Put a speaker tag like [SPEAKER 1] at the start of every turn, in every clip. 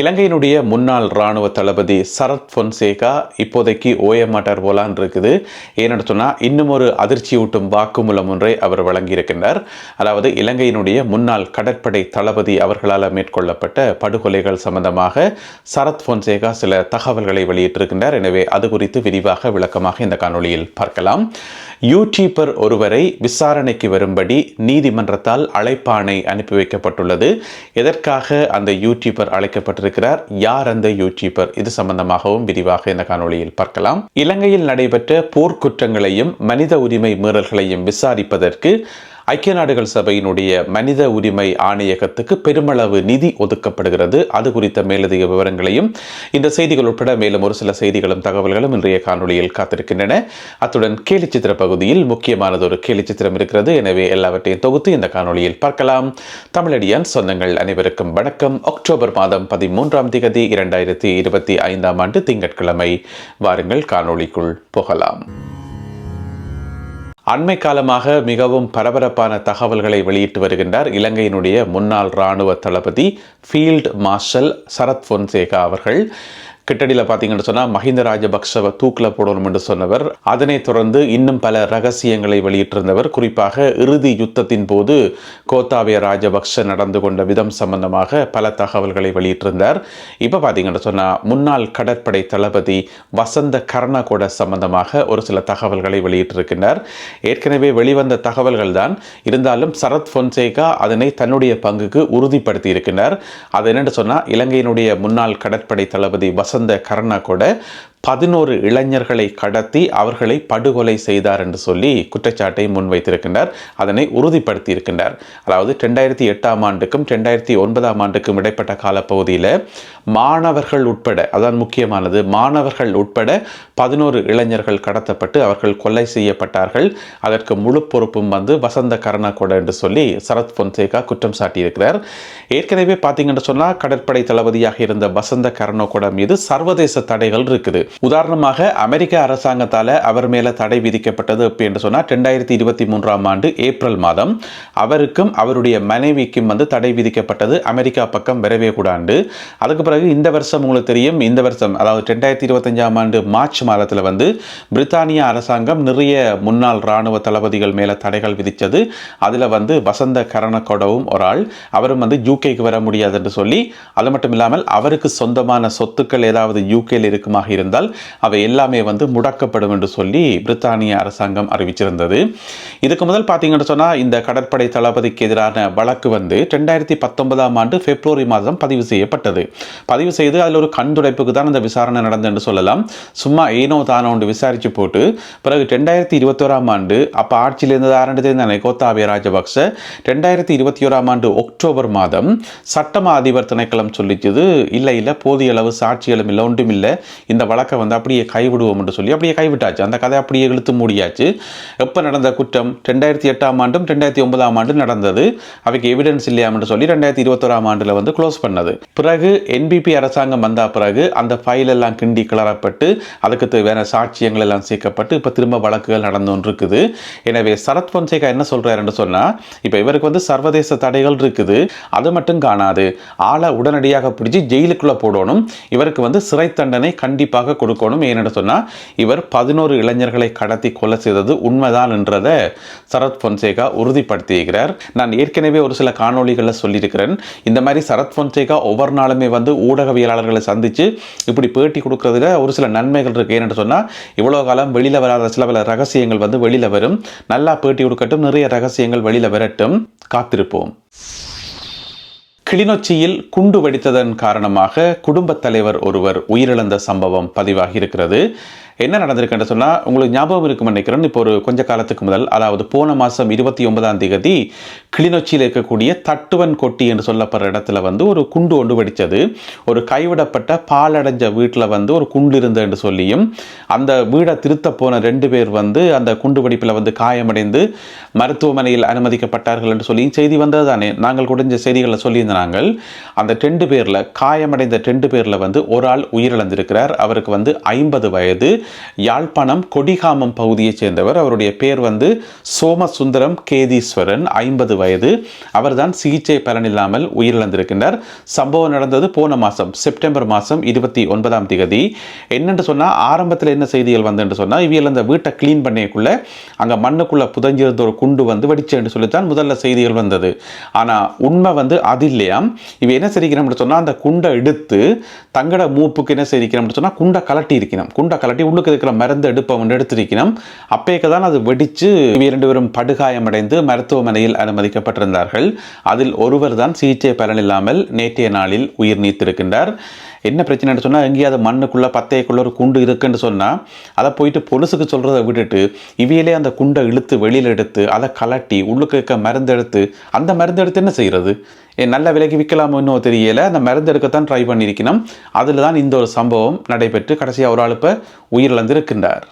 [SPEAKER 1] இலங்கையினுடைய முன்னாள் இராணுவ தளபதி சரத் பொன்சேகா இப்போதைக்கு ஓய மாட்டார் போலான் இருக்குது. ஏன்னு சொன்னால் இன்னும் ஒரு அதிர்ச்சியூட்டும் வாக்குமூலம் ஒன்றை அவர் வழங்கியிருக்கின்றார். அதாவது இலங்கையினுடைய முன்னாள் கடற்படை தளபதி அவர்களால் மேற்கொள்ளப்பட்ட படுகொலைகள் சம்பந்தமாக சரத் பொன்சேகா சில தகவல்களை வெளியிட்டிருக்கின்றார். எனவே அது குறித்து விரிவாக விளக்கமாக இந்த காணொளியில் பார்க்கலாம். யூடியூபர் ஒருவரை விசாரணைக்கு வரும்படி நீதிமன்றத்தால் அழைப்பாணை அனுப்பி வைக்கப்பட்டுள்ளது. எதற்காக அந்த யூடியூபர் அழைக்கப்பட்டிருக்கிறார் யார் அந்த யூடியூபர் இது சம்பந்தமாகவும் விரிவாக இந்த காணொளியில் பார்க்கலாம். இலங்கையில் நடைபெற்ற போர்க்குற்றங்களையும் மனித உரிமை மீறல்களையும் விசாரிப்பதற்கு ஐக்கிய நாடுகள் சபையினுடைய மனித உரிமை ஆணையகத்துக்கு பெருமளவு நிதி ஒதுக்கப்படுகிறது. அது குறித்த மேலதிக விவரங்களையும் இந்த செய்திகள் உட்பட மேலும் ஒரு சில செய்திகளும் தகவல்களும் இன்றைய காணொலியில் காத்திருக்கின்றன. அத்துடன் கேலிச்சித்திர பகுதியில் முக்கியமானது ஒரு கேலிச்சித்திரம் இருக்கிறது. எனவே எல்லாவற்றையும் தொகுத்து இந்த காணொலியில் பார்க்கலாம். தமிழடியான் சொந்தங்கள் அனைவருக்கும் வணக்கம். அக்டோபர் மாதம் பதிமூன்றாம் திகதி இரண்டாயிரத்தி இருபத்தி ஐந்தாம் ஆண்டு திங்கட்கிழமை. வாருங்கள் காணொளிக்குள் போகலாம். அண்மை காலமாக மிகவும் பரபரப்பான தகவல்களை வெளியிட்டு வருகின்றார் இலங்கையினுடைய முன்னாள் இராணுவ தளபதி ஃபீல்ட் மார்ஷல் சரத் பொன்சேகா அவர்கள். கிட்டடியில் பார்த்தீங்கன்னு சொன்னால் மஹிந்த ராஜபக்சவை தூக்கில் போடணும் என்று சொன்னவர். அதனைத் தொடர்ந்து இன்னும் பல ரகசியங்களை வெளியிட்டிருந்தவர். குறிப்பாக இறுதி யுத்தத்தின் போது கோத்தாவிய ராஜபக்ஷ நடந்து கொண்ட விதம் சம்பந்தமாக பல தகவல்களை வெளியிட்டிருந்தார். இப்போ பார்த்தீங்கன்னு சொன்னால் முன்னாள் கடற்படை தளபதி வசந்த கர்ணகோட சம்பந்தமாக ஒரு சில தகவல்களை வெளியிட்டிருக்கின்றார். ஏற்கனவே வெளிவந்த தகவல்கள் தான். இருந்தாலும் சரத் பொன்சேகா அதனை தன்னுடைய பங்குக்கு உறுதிப்படுத்தி இருக்கின்றார் அது என்னென்னு சொன்னால் இலங்கையினுடைய முன்னாள் கடற்படை தளபதி வசந்த கருணா கூட பதினோரு இளைஞர்களை கடத்தி அவர்களை படுகொலை செய்தார் என்று சொல்லி குற்றச்சாட்டை முன்வைத்திருக்கின்றார். அதனை உறுதிப்படுத்தியிருக்கின்றார். அதாவது ரெண்டாயிரத்தி எட்டாம் ஆண்டுக்கும் ரெண்டாயிரத்தி ஒன்பதாம் ஆண்டுக்கும் இடைப்பட்ட காலப்பகுதியில் மாணவர்கள் உட்பட அதான் முக்கியமானது மாணவர்கள் உட்பட பதினோரு இளைஞர்கள் கடத்தப்பட்டு அவர்கள் கொலை செய்யப்பட்டார்கள். அதற்கு முழு பொறுப்பும் வந்து வசந்த கருணாகொட என்று சொல்லி சரத் பொன்சேகா குற்றம் சாட்டியிருக்கிறார். ஏற்கனவே பார்த்தீங்கன்னு சொன்னால் கடற்படை தளபதியாக இருந்த வசந்த கருணாகொட மீது சர்வதேச தடைகள் இருக்குது. உதாரணமாக அமெரிக்க அரசாங்கத்தால் அவர் மேலே தடை விதிக்கப்பட்டது எப்படி என்று சொன்னால் ரெண்டாயிரத்தி இருபத்தி மூன்றாம் ஆண்டு ஏப்ரல் மாதம் அவருக்கும் அவருடைய மனைவிக்கும் வந்து தடை விதிக்கப்பட்டது. அமெரிக்கா பக்கம் வரவே கூடாண்டு. அதுக்கு பிறகு இந்த வருஷம் உங்களுக்கு தெரியும் இந்த வருஷம் அதாவது ரெண்டாயிரத்தி இருபத்தஞ்சாம் ஆண்டு மார்ச் மாதத்தில் வந்து பிரித்தானிய அரசாங்கம் நிறைய முன்னாள் இராணுவ தளபதிகள் மேலே தடைகள் விதித்தது. அதில் வந்து வசந்த கரணக்கொடவும் ஒரு ஆள். அவரும் வந்து யூகேக்கு வர முடியாது என்று சொல்லி அது மட்டும் இல்லாமல் அவருக்கு சொந்தமான சொத்துக்கள் ஏதாவது யூகேயில் இருக்குமாக இருந்தால் அவை எல்லாமே வந்து முடக்கப்படும் என்று சொல்லி பிரித்தானிய அரசாங்கம் அறிவிச்சிருந்தது. இதுக்கு முதல் பார்த்தீங்கன்னு சொன்னால் இந்த கடற்படை தளபதிக்கு எதிரான வழக்கு வந்து ரெண்டாயிரத்தி பத்தொன்பதாம் ஆண்டு பிப்ரவரி மாதம் பதிவு செய்யப்பட்டது. பதிவு செய்து அதில் ஒரு கண் துடைப்புக்கு தான் அந்த விசாரணை நடந்தது சொல்லலாம். சும்மா ஏனோ தானோ ஒன்று விசாரித்து போட்டு பிறகு ரெண்டாயிரத்தி இருபத்தோராம் ஆண்டு அப்போ ஆட்சியில் இருந்தது ஆரண்டு கோத்தாபய ராஜபக்ச ரெண்டாயிரத்தி இருபத்தி ஓராம் ஆண்டு அக்டோபர் மாதம் சட்டமா அதிபர் திணைக்களம் சொல்லிச்சது இல்லை இல்லை போதிய அளவு சாட்சிகளும் இல்லை ஒன்றும் இல்லை. இந்த வழக்கை வழக்கை வந்து அப்படியே கைவிடுவோம் என்று சொல்லி அப்படியே கைவிட்டாச்சு. அந்த கதை அப்படியே இழுத்து மூடியாச்சு. எப்போ நடந்த குற்றம்? ரெண்டாயிரத்தி எட்டாம் ஆண்டும் ரெண்டாயிரத்தி ஒன்பதாம் ஆண்டும் நடந்தது. அவைக்கு எவிடன்ஸ் இல்லையாம் என்று சொல்லி ரெண்டாயிரத்தி இருபத்தோராம் ஆண்டில் வந்து க்ளோஸ் பண்ணது. பிறகு என்பிபி அரசாங்கம் வந்த பிறகு அந்த ஃபைல் எல்லாம் கிண்டி கிளறப்பட்டு அதுக்கு தேவையான சாட்சியங்கள் எல்லாம் சேர்க்கப்பட்டு இப்போ திரும்ப வழக்குகள் நடந்து இருக்குது. எனவே சரத் பொன்சேகா என்ன சொல்கிறாருன்னு சொன்னால் இப்போ இவருக்கு வந்து சர்வதேச தடைகள் இருக்குது. அது மட்டும் காணாது. ஆளை உடனடியாக பிடிச்சி ஜெயிலுக்குள்ளே போடணும். இவருக்கு வந்து சிறை தண்டனை கண்டிப்பாக கொடுக்கணும். ஏன்னு சொன்னால் இவர் பதினோரு இளைஞர்களை கடத்தி கொலை செய்தது உண்மைதான் என்றதை சரத் பொன்சேகா உறுதிப்படுத்தியிருக்கிறார். நான் ஏற்கனவே ஒரு சில காணொலிகளில் சொல்லியிருக்கிறேன். இந்த மாதிரி சரத் பொன்சேகா ஒவ்வொரு நாளுமே வந்து ஊடகவியலாளர்களை சந்தித்து இப்படி பேட்டி கொடுக்கறதுல ஒரு சில நன்மைகள் இருக்குது ஏன்னு சொன்னால் இவ்வளோ காலம் வெளியில் வராத சில பல ரகசியங்கள் வந்து வெளியில் வரும். நல்லா பேட்டி கொடுக்கட்டும் நிறைய ரகசியங்கள் வெளியில் வரட்டும். காத்திருப்போம். கிளிநொச்சியில் குண்டு வெடித்ததன் காரணமாக குடும்பத் தலைவர் ஒருவர் உயிரிழந்த சம்பவம் பதிவாகி இருக்கிறது என்ன நடந்திருக்குன்னு சொன்னால் உங்களுக்கு ஞாபகம் இருக்கும்னு நினைக்கிறேன். இப்போ ஒரு கொஞ்ச காலத்துக்கு முதல் அதாவது போன மாதம் இருபத்தி ஒன்பதாம் தேதி கிளிநொச்சியில் இருக்கக்கூடிய தட்டுவன் கொட்டி என்று சொல்லப்படுற இடத்துல வந்து ஒரு குண்டு ஒன்று வெடித்தது. ஒரு கைவிடப்பட்ட பாலடைஞ்ச வீட்டில் வந்து ஒரு குண்டு இருந்தது என்று சொல்லியும் அந்த வீடை திருத்த போன ரெண்டு பேர் வந்து அந்த குண்டு வெடிப்பில் வந்து காயமடைந்து மருத்துவமனையில் அனுமதிக்கப்பட்டார்கள் என்று சொல்லி செய்தி வந்தது தானே. நாங்கள் குடிஞ்ச செய்திகளை சொல்லியிருந்த நாங்கள் அந்த ரெண்டு பேரில் காயமடைந்த ரெண்டு பேரில் வந்து ஒரு ஆள் உயிரிழந்திருக்கிறார். அவருக்கு வந்து ஐம்பது வயது. யாழ்ப்பாணம் கொடிகாமம் பகுதியைச் சேர்ந்தவர். அவருடைய பேர் வந்து சோமசுந்தரம் கேதீஸ்வரன் ஐம்பது வயது. அவர்தான் சிகிச்சை பலனில்லாமல் உயிரிழந்திருக்கின்றார். சம்பவம் நடந்தது போன மாதம் செப்டம்பர் மாதம் இருபத்தி ஒன்பதாம் திகதி. என்னென்று சொன்னால் ஆரம்பத்தில் என்ன செய்திகள் வந்து சொன்னால் இவியல் அந்த வீட்டை க்ளீன் பண்ணியக்குள்ளே அங்கே மண்ணுக்குள்ளே புதஞ்சிருந்த ஒரு குண்டு வந்து வெடிச்சேன்னு சொல்லித்தான் முதல்ல செய்திகள் வந்தது. ஆனால் உண்மை வந்து அது இல்லையாம் இவ என்ன செய்கிறோம்னு சொன்னால் அந்த குண்டை எடுத்து தங்கட மூப்புக்கு என்ன செய்கிறோம்னு சொன்னால் குண்டை கலட்டி இருக்கணும் குண்டை கலட்டி உள்ளுக்கு இருக்கிற மருந்து எடுப்பை ஒன்று எடுத்திருக்கணும் அப்பேக்கு தான் அது வெடித்து இரண்டு பேரும் படுகாயமடைந்து மருத்துவமனையில் அனுமதிக்கப்பட்டிருந்தார்கள். அதில் ஒருவர் தான் சிகிச்சை பலனில்லாமல் நேற்றைய நாளில் உயிர் நீத்திருக்கின்றார். என்ன பிரச்சனைன்னு சொன்னால் எங்கேயாவது மண்ணுக்குள்ளே பத்தையக்குள்ள ஒரு குண்டு இருக்குன்னு சொன்னால் அதை போயிட்டு பொலுசுக்கு சொல்கிறத விட்டுட்டு இவையிலே அந்த குண்டை இழுத்து வெளியில் எடுத்து அதை கலட்டி உள்ளுக்கு இருக்க மருந்து எடுத்து அந்த மருந்து எடுத்து என்ன செய்கிறது ஏ நல்ல விலைக்கு விற்கலாமோ இன்னும் தெரியலை அந்த மருந்து எடுக்கத்தான் ட்ரை பண்ணியிருக்கணும். அதில் தான் இந்த ஒரு சம்பவம் நடைபெற்று கடைசியாக ஒரு ஆள் இப்போ உயிரிழந்திருக்கின்றார்.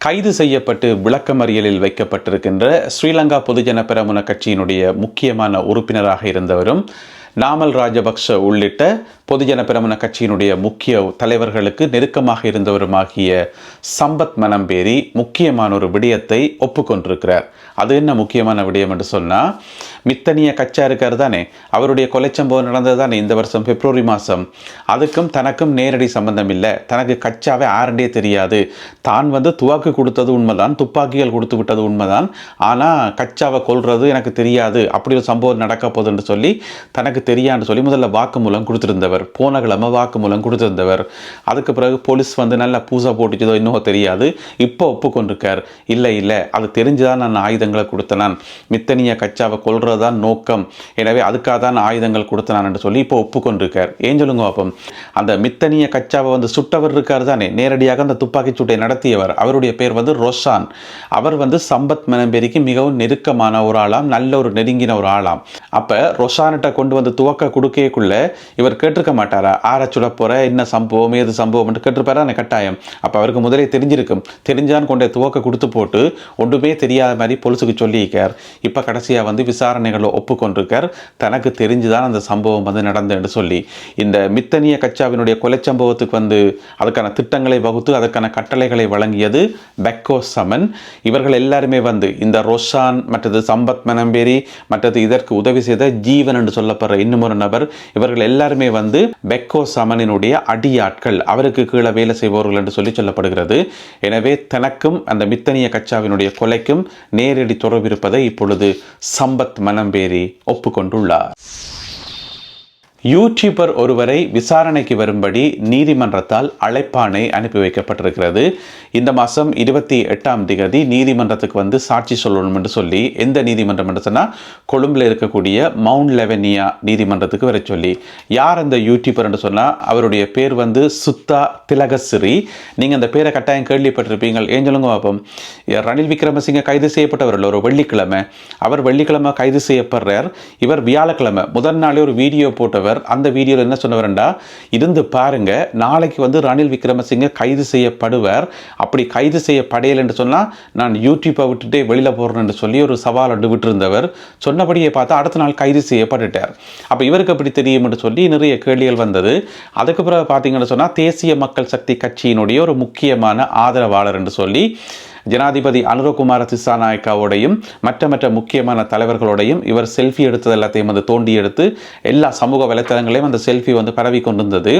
[SPEAKER 1] கைது செய்யப்பட்டு விளக்கமறியலில் வைக்கப்பட்டிருக்கின்ற ஸ்ரீலங்கா பொதுஜன பெரமுன கட்சியினுடைய முக்கியமான உறுப்பினராக இருந்தவரும் நாமல் ராஜபக்ஷ உள்ளிட்ட பொதுஜன பிரமண கட்சியினுடைய முக்கிய தலைவர்களுக்கு நெருக்கமாக இருந்தவருமாகிய சம்பத் மனம்பேரி முக்கியமான ஒரு விடயத்தை ஒப்புக்கொண்டிருக்கிறார். அது என்ன முக்கியமான விடயம் என்று சொன்னால் மித்தனிய கச்சா இருக்கார் தானே. அவருடைய கொலை சம்பவம் நடந்தது தானே இந்த வருஷம் பிப்ரவரி மாதம் அதுக்கும் தனக்கும் நேரடி சம்பந்தம் இல்லை. தனக்கு கச்சாவே ஆரண்டே தெரியாது. தான் வந்து துவாக்கு கொடுத்தது உண்மைதான் துப்பாக்கிகள் கொடுத்து விட்டது உண்மைதான். ஆனால் கச்சாவை கொள்வது எனக்கு தெரியாது. அப்படி ஒரு சம்பவம் நடக்க போகுதுன்னு சொல்லி தனக்கு தெரியான்னு சொல்லி முதல்ல வாக்குமூலம் கொடுத்துருந்தவர். போன கிழமை வாக்குமூலம் கொடுத்திருந்தவர். அதுக்கு பிறகு போலீஸ் வந்து நல்லா பூசை போட்டுச்சதோ இன்னும் தெரியாது. இப்போ ஒப்புக்கொண்டிருக்கார். இல்லை இல்லை அது தெரிஞ்சுதான் நான் ஆயுதங்களை கொடுத்தனான். மித்தனிய கச்சாவை கொல்றதுதான் நோக்கம். எனவே அதுக்காக தான் ஆயுதங்கள் கொடுத்தனான் என்று சொல்லி இப்போ ஒப்புக்கொண்டிருக்கார். ஏன் சொல்லுங்க பாப்பம்? அந்த மித்தனிய கச்சாவை வந்து சுட்டவர் இருக்கார் தானே? நேரடியாக அந்த துப்பாக்கி சூட்டை நடத்தியவர். அவருடைய பேர் வந்து ரோஷான். அவர் வந்து சம்பத் மனம்பேரிக்கு மிகவும் நெருக்கமான ஒரு ஆளாம் நல்ல ஒரு நெருங்கின ஒரு ஆளாம். அப்போ ரொஷான்கிட்ட கொண்டு வந்து துவக்க கொடுக்கக்குள்ள இவர் கேட்டிருக்க மாட்டாரா ஆற சுட போற? என்ன சம்பவம்? ஏது சம்பவம்? கேட்டிருப்பாரா? அந்த கட்டாயம். அப்போ அவருக்கு முதலே தெரிஞ்சிருக்கும். தெரிஞ்சான் கொண்டே துவக்க கொடுத்து போட்டு ஒன்றுமே தெரியாத மாதிரி பொலிசுக்கு சொல்லியிருக்கார். இப்போ கடைசியாக வந்து விசாரணைகளை ஒப்புக்கொண்டிருக்கார். தனக்கு தெரிஞ்சுதான் அந்த சம்பவம் வந்து நடந்ததுன்னு சொல்லி. இந்த மித்தனிய கச்சாவினுடைய கொலை சம்பவத்துக்கு வந்து அதுக்கான திட்டங்களை வகுத்து அதற்கான கட்டளைகளை வழங்கியது பெக்கோ சமன். இவர்கள் எல்லாருமே வந்து இந்த ரொஷான் மற்றது சம்பத் மனம்பேரி மற்றது இதற்கு உதவி செய்த ஜீவன் என்று சொல்லப்படுற இன்னும் ஒரு நபர். இவர்கள் எல்லாருமே வந்து பெக்கோ சமனினுடைய அடியாட்கள். அவருக்கு கீழே வேலை செய்பவர்கள் என்று சொல்லி சொல்லப்படுகிறது. எனவே தனக்கும் அந்த மித்தனிய கச்சாவினுடைய கொலைக்கும் நேரடி தொடர்பு இருப்பதை இப்பொழுது சம்பத் மனம்பேரி ஒப்புக்கொண்டுள்ளார். யூடியூபர் ஒருவரை விசாரணைக்கு வரும்படி நீதிமன்றத்தால் அழைப்பானை அனுப்பி வைக்கப்பட்டிருக்கிறது. இந்த மாதம் இருபத்தி எட்டாம் திகதி நீதிமன்றத்துக்கு வந்து சாட்சி சொல்லணும் என்று சொல்லி எந்த நீதிமன்றம் என்று சொன்னால் கொழும்பில் இருக்கக்கூடிய மவுண்ட் லெவனியா நீதிமன்றத்துக்கு வர சொல்லி. யார் அந்த யூடியூபர் என்று சொன்னால் அவருடைய பேர் வந்து சுத்தா திலகஸ்ரீ நீங்கள் அந்த பேரை கட்டாயம் கேள்விப்பட்டிருப்பீங்க ஏன் சொல்லுங்க பார்ப்போம் ரணில் விக்ரமசிங்க கைது செய்யப்பட்டவர் ஒரு வெள்ளிக்கிழமை. அவர் வெள்ளிக்கிழமை கைது செய்யப்படுறார். இவர் வியாழக்கிழமை. முதல் நாளே ஒரு வீடியோ போட்டவர். சொன்னவர் அந்த வீடியோவில் என்ன சொன்னவர்ண்டா இருந்து பாருங்க நாளைக்கு வந்து ரணில் விக்ரமசிங்க கைது செய்யப்படுவார். அப்படி கைது செய்யப்படையல் என்று சொன்னால் நான் யூடியூப்பை விட்டுட்டே வெளியில் போகிறேன் சொல்லி ஒரு சவால் அண்டு விட்டுருந்தவர். சொன்னபடியே பார்த்தா அடுத்த நாள் கைது செய்யப்பட்டுட்டார். அப்போ இவருக்கு அப்படி தெரியும் என்று சொல்லி நிறைய கேள்விகள் வந்தது. அதுக்கு பிறகு பார்த்தீங்கன்னு சொன்னால் தேசிய மக்கள் சக்தி கட்சியினுடைய ஒரு முக்கியமான ஆதரவாளர் என்று சொல்லி ஜனாதிபதி அனுரகுமார திசாநாயக்காவோடையும் மற்ற மற்ற முக்கியமான தலைவர்களோடையும் இவர் செல்ஃபி எடுத்தது எல்லாத்தையும் வந்து தோண்டி எடுத்து எல்லா சமூக வலைத்தளங்களையும் அந்த செல்ஃபி வந்து பரவி கொண்டிருந்தது.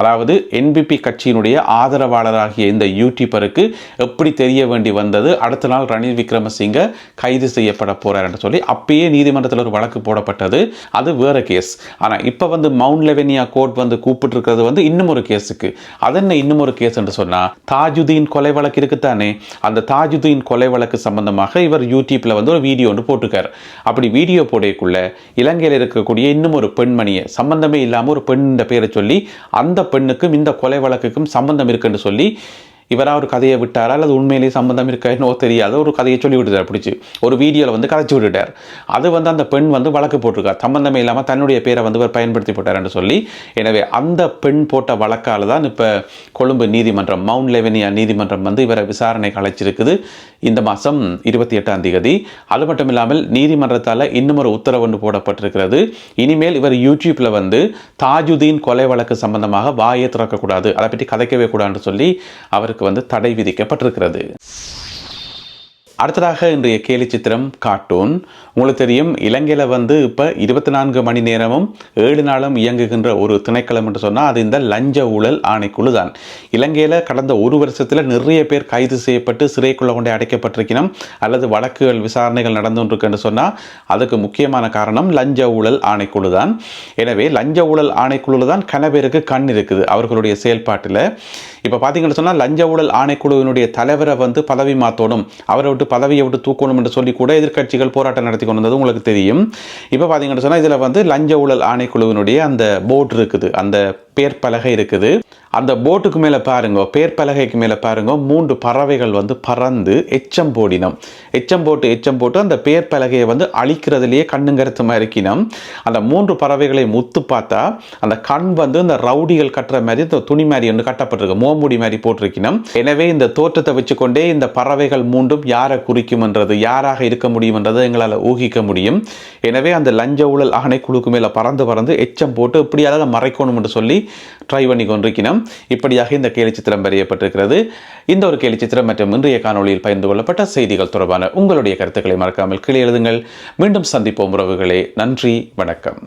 [SPEAKER 1] அதாவது என்பிபி கட்சியினுடைய ஆதரவாளராகிய இந்த யூடியூபருக்கு எப்படி தெரிய வேண்டி வந்தது அடுத்த நாள் ரணில் விக்ரமசிங்க கைது செய்யப்பட போறார் என்று சொல்லி அப்பயே நீதிமன்றத்தில் ஒரு வழக்கு போடப்பட்டது. அது வேற கேஸ் ஆனால் இப்போ வந்து மவுண்ட் லெவனியா கோர்ட் வந்து கூப்பிட்டுருக்கிறது வந்து இன்னும் ஒரு கேஸுக்கு அது என்ன இன்னும் ஒரு கேஸ் என்று சொன்னால் தாஜுதீன் கொலை வழக்கு இருக்குத்தானே அந்த தாஜுதீன் கொலை வழக்கு சம்பந்தமாக இவர் யூடியூப்பில் வந்து ஒரு வீடியோ ஒன்று போட்டிருக்கார். அப்படி வீடியோ போடக்குள்ள இலங்கையில் இருக்கக்கூடிய இன்னும் ஒரு பெண்மணியை சம்பந்தமே இல்லாமல் ஒரு பெண் பேரை சொல்லி அந்த பெண்ணுக்கும் இந்த கொலை வழக்குக்கும் சம்பந்தம் இருக்குன்னு சொல்லி இவராக ஒரு கதையை விட்டாரா? அல்லது உண்மையிலேயே சம்பந்தம் இருக்கா என்னவோ தெரியாத ஒரு கதையை சொல்லி விட்டுட்டார் பிடிச்சி. ஒரு வீடியோவில் வந்து கதைச்சு விட்டுட்டார். அது வந்து அந்த பெண் வந்து வழக்கு போட்டிருக்கார் சம்மந்தமே இல்லாமல் தன்னுடைய பேரை வந்து இவர் பயன்படுத்தி போட்டார்னு சொல்லி. எனவே அந்த பெண் போட்ட வழக்கால் தான் இப்போ கொழும்பு நீதிமன்றம் மவுண்ட் லெவனியா நீதிமன்றம் வந்து இவரை விசாரணைக்கு அழைச்சிருக்குது. இந்த மாதம் இருபத்தி எட்டாம் தேதி. அது மட்டும் இல்லாமல் நீதிமன்றத்தால் இன்னும் ஒரு உத்தரவு ஒன்று போடப்பட்டிருக்கிறது. இனிமேல் இவர் யூடியூப்பில் வந்து தாஜுதீன் கொலை வழக்கு சம்பந்தமாக வாயை திறக்கக்கூடாது. அதை பற்றி கதைக்கவே கூடாதுன்னு சொல்லி அவருக்கு வந்து தடை விதிக்கப்பட்டிருக்கிறது. அடுத்ததாக இன்றைய கேலி சித்திரம் கார்ட்டூன் உங்களுக்கு தெரியும் இலங்கையில் வந்து இப்போ இருபத்தி நான்கு மணி நேரமும் ஏழு நாளும் இயங்குகின்ற ஒரு திணைக்களம் என்று சொன்னால் அது இந்த லஞ்ச ஊழல் ஆணைக்குழு தான் இலங்கையில் கடந்த ஒரு வருஷத்தில் நிறைய பேர் கைது செய்யப்பட்டு சிறைக்குள்ள கொண்டே அடைக்கப்பட்டிருக்கணும் அல்லது வழக்குகள் விசாரணைகள் நடந்து என்று சொன்னால் அதுக்கு முக்கியமான காரணம் லஞ்ச ஊழல் ஆணைக்குழு தான் எனவே லஞ்ச ஊழல் ஆணைக்குழுவில் தான் கன பேருக்கு கண் இருக்குது அவர்களுடைய செயல்பாட்டில். இப்போ பார்த்தீங்கன்னு சொன்னால் லஞ்ச ஊழல் ஆணைக்குழுவினுடைய தலைவரை வந்து பதவி மாற்றணும் அவரை விட்டு பதவியை விட்டு தூக்கணும் என்று சொல்லி கூட எதிர்க்கட்சிகள் போராட்டம் நடத்தி கொண்டு வந்தது உங்களுக்கு தெரியும். இப்போ பார்த்தீங்கன்னு சொன்னால் இதில் வந்து லஞ்ச ஊழல் ஆணைக்குழுவினுடைய அந்த போர்டு இருக்குது அந்த பேர் பலகை இருக்குது. அந்த போட்டுக்கு மேலே பாருங்க பேர் பலகைக்கு மேலே பாருங்க மூன்று பறவைகள் வந்து பறந்து எச்சம் போடினோம். எச்சம் போட்டு எச்சம் போட்டு அந்த பேர் பலகையை வந்து அழிக்கிறதுலேயே கண்ணுங்கருத்து மாதிரி இருக்கினோம். அந்த மூன்று பறவைகளை முத்து பார்த்தா அந்த கண் வந்து இந்த ரவுடிகள் கட்டுற மாதிரி இந்த துணி மாதிரி ஒன்று கட்டப்பட்டிருக்கு. மோமுடி மாதிரி போட்டிருக்கணும் எனவே இந்த தோற்றத்தை வச்சுக்கொண்டே இந்த பறவைகள் மூன்றும் யாரை குறிக்கும்ன்றது யாராக இருக்க முடியும்ன்றதை எங்களால் ஊகிக்க முடியும். எனவே அந்த லஞ்ச ஊழல் ஆணைக்குழுக்கு மேலே பறந்து பறந்து எச்சம் போட்டு இப்படியாவது மறைக்கணும் என்று சொல்லி ட்ரை பண்ணி கொண்டிருக்கணும் இப்படியாக இந்த கேலி சித்திரம் வரையப்பட்டிருக்கிறது. இந்த ஒரு கேலி சித்திரம் மற்றும் இன்றைய காணொளியில் பகிர்ந்து கொள்ளப்பட்ட செய்திகள் தொடர்பான உங்களுடைய கருத்துக்களை மறக்காமல் கீழே எழுதுங்கள். மீண்டும் சந்திப்போம் உறவுகளே. நன்றி வணக்கம்.